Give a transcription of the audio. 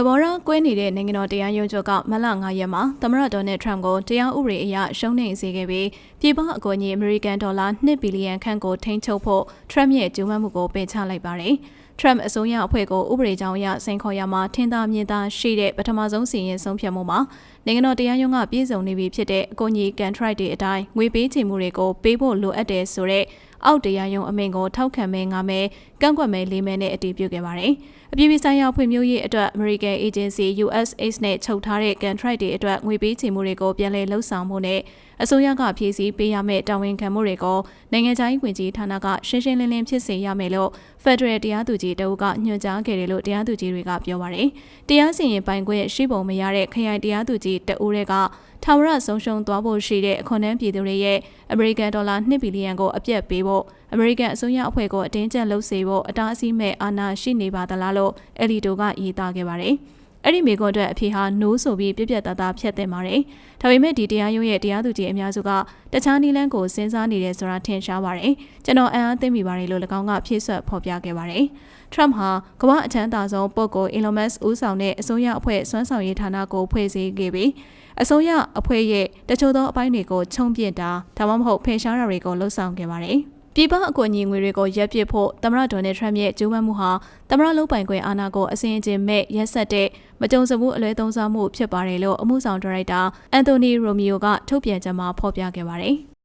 သဘောထားကွဲနေတဲ့နိုင်ငံတော်တရားရုံးချုပ်ကမလ9ရက်မှာသမ္မတဒေါ်နယ်ထရန့်ကိုတရားဥပဒေအရရှုံးနိမ့်စေခဲ့ပြီးပြည်ပအကူအညီအမေရိကန်ဒေါ်လာ2ဘီလီယံခန့်ကိုထိန်းချုပ်ဖို့ထရန့်ရဲ့ကြိုးပမ်းမှုကိုပယ်ချလိုက်ပါတယ်။ထရန့်အစိုးရအဖွဲ့ကိုဥပဒေကြောင်းအရစိန်ခေါ်ရမှာထင်သာမြင်သာရှိတဲ့ပထမဆုံးစီရင်ဆုံးဖြတ်မှုမှာ နိုင်ငံတော်တရားရုံးကပြည်စုံနေပြီဖြစ်တဲ့အကူအညီကန်ထရိုက်တွေအတိုင်းငွေပေးချေမှုတွေကိုပေးဖို့လိုအပ်တယ်ဆိုတဲ့အောက်တရားရုံးအမိန့်ကိုထောက်ခံမဲငါမဲကန့်ကွက်မဲလေးမဲနဲ့အတည်ပြုခဲ့ပါတယ်။အပြည်ပြည်ဆိုင်ရာဖွံ့ဖြိုးရေးအတွက် American Agency USAID နဲ့ချုပ်ထားတဲ့ contract တွေအတွက်ငွေပေးချေမှုတွေကိုပြန်လည်လှုပ်ဆောင်မှုနဲ့ အစိုးရကဖြည့်ဆည်းပေးရမယ့်တာဝန်ခံမှုတွေကိုနိုင်ငံခြားရေးဝန်ကြီးဌာနကရှင်းရှင်းလင်းလင်းဖြစ်စေရမယ်လို့ Federal တရားသူကြီးတအုပ်ကညွှန်ကြားခဲ့တယ်လို့တရားသူကြီးတွေကပြောပါတယ်။တရားစီရင်ပိုင်ခွင့်ရှိပုံမရတဲ့ခရိုင်တရားသူကြီးတအုပ်တွေကထာဝရဆုံးရှုံးသွားဖို့ရှိတဲ့အခွန်နှန်းပြည်သူတွေရဲ့အမေရိကန်ဒေါ်လာ2ဘီလီယံကိုအပြတ်ပေးဖို့အမေရိကန်အစိုးရအဖွဲ့ကိုအတင်းကျပ်လုပ်စေဖို့အတားအဆီးမဲ့အာဏာရှိနေပါသလားလို့အလီတိုကရေးသားခဲ့ပါတယ်။ အဲ့ဒီမိကွန်းအတွက်အဖေဟာ no ဆိုပြီးပြက်ပြက်သားသားဖြတ်တင်ပါတယ်။ဒါပေမဲ့ဒီတရားရုံးရဲ့တရားသူကြီးအများစုကတခြားနည်းလမ်းကိုစဉ်းစားနေတယ်ဆိုတာထင်ရှားပါတယ်။ကျွန်တော်အံ့အားသင့်မိပါတယ်လို့၎င်းကဖြည့်ဆွတ်ဖော်ပြခဲ့ပါတယ်။ Trump ဟာကမ္ဘာအထမ်းသာဆုံးပုဂ္ဂိုလ် Elon Musk ဦးဆောင်တဲ့အစိုးရအဖွဲ့စွမ်းဆောင်ရေးဌာနကိုဖွဲ့စည်းခဲ့ပြီးအစိုးရအဖွဲ့ရဲ့တချို့သောအပိုင်းတွေကိုချုံပြစ်တာဒါမှမဟုတ်ဖယ်ရှားတာတွေကိုလှုံ့ဆော်ခဲ့ပါတယ်။ပြည်ပအကူအညီငွေတွေကိုရပ်ပစ်ဖို့သမ္မတဒေါ်နယ်ထရမ့်ရဲ့ကြိုးပမ်းမှုဟာသမ္မတလုံးပိုင်ခွင့်အာဏာကိုအစင်အကျင်မဲ့ရက်ဆက်တဲ့ မကြုံစဘူးအလွဲသုံးစားမှုဖြစ်ပါတယ်လို့အမှုဆောင်ဒါရိုက်တာအန်တိုနီရိုမီယိုကထုတ်ပြန်ချက်မှာဖော်ပြခဲ့ပါတယ်။